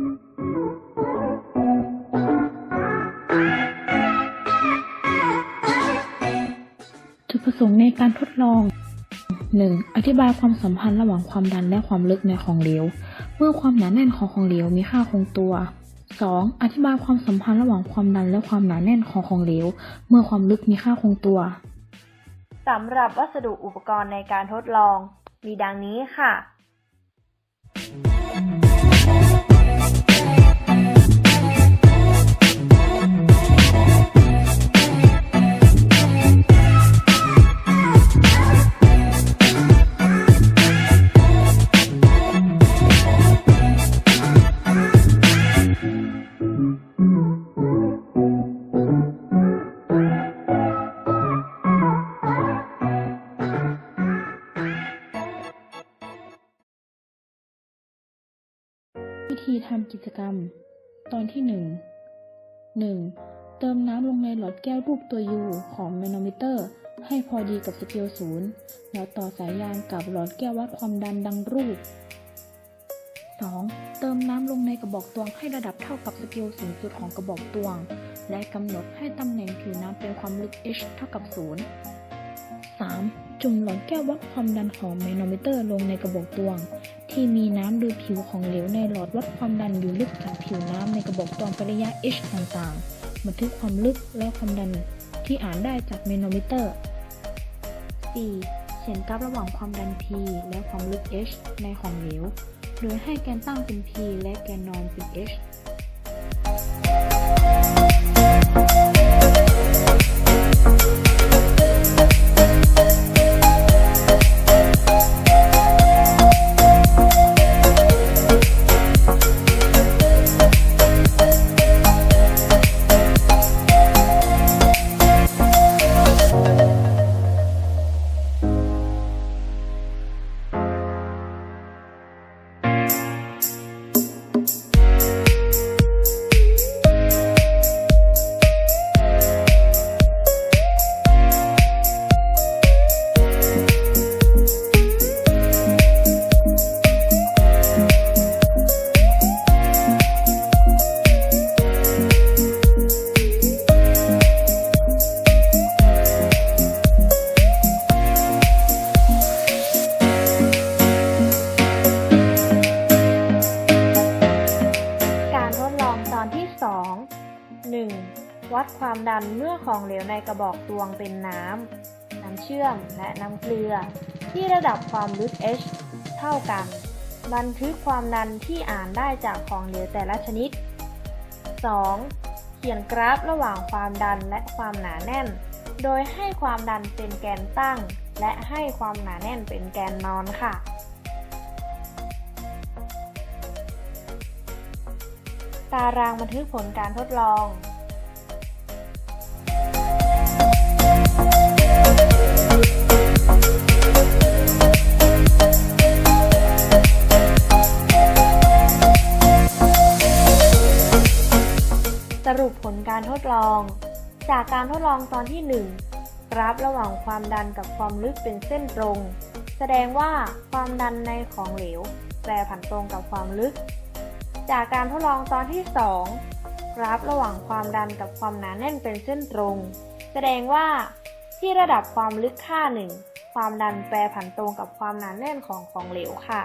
จุดประสงค์ในการทดลอง 1. อธิบายความสัมพันธ์ระหว่างความดันและความลึกในของเหลว เมื่อความหนาแน่นของของเหลวมีค่าคงตัว 2. อธิบายความสัมพันธ์ระหว่างความดันและความหนาแน่นของของเหลว เมื่อความลึกมีค่าคงตัวสำหรับวัสดุอุปกรณ์ในการทดลอง มีดังนี้ค่ะ ธีทำกิจกรรม ตอนที่หนึ่งหนึ่งเติมน้ำลงในหลอดแก้วรูปตัวยูของแมโนมิเตอร์ ให้พอดีกับสเกลศูนย์แล้วต่อสายยางกับหลอดแก้ววัดความดันดังรูป 2. เติมน้ำลงในกระบอกตวงให้ระดับเท่ากับสเกลสูงสุดของกระบอกตวง และกำหนดให้ตำแหน่งผิวน้ำเป็นความลึก h เท่ากับ 0 3. จุ่มหลอดแก้ววัดความดันของแมโนมิเตอร์ลงในกระบอกตวง ที่มีน้ำโดยผิวของเหลวในหลอดวัดความดันอยู่ลึกจากผิวน้ำในกระบอกตวงไประยะ h ต่างๆ บันทึกความลึกและความดันที่อ่านได้จากเมโนมิเตอร์ 4. เขียนกราฟระหว่างความดัน P และความลึก h ในของเหลว โดยให้แกนตั้งเป็น P และแกนนอนเป็น h ความดันเมื่อของเหลวในกระบอกตวงเป็นน้ำ น้ำเชื่อม และน้ำเกลือ ที่ระดับความลึก h เท่ากัน บันทึกความดันที่อ่านได้จากของเหลวแต่ละชนิด 2. เขียนกราฟระหว่างความดันและความหนาแน่น โดยให้ความดันเป็นแกนตั้ง และให้ความหนาแน่นเป็นแกนนอนค่ะตารางบันทึกผลการทดลอง รุปผลการทดลอง จากการทดลองตอนที่ 1 กราฟระหว่างความดันกับความลึกเป็นเส้นตรง แสดงว่าความดันในของเหลวแปรผันตรงกับความลึก จากการทดลองตอนที่ 2 กราฟระหว่างความดันกับความหนาแน่นเป็นเส้นตรง แสดงว่าที่ระดับความลึกค่าหนึ่งความดันแปรผันตรงกับความหนาแน่นของของเหลวค่ะ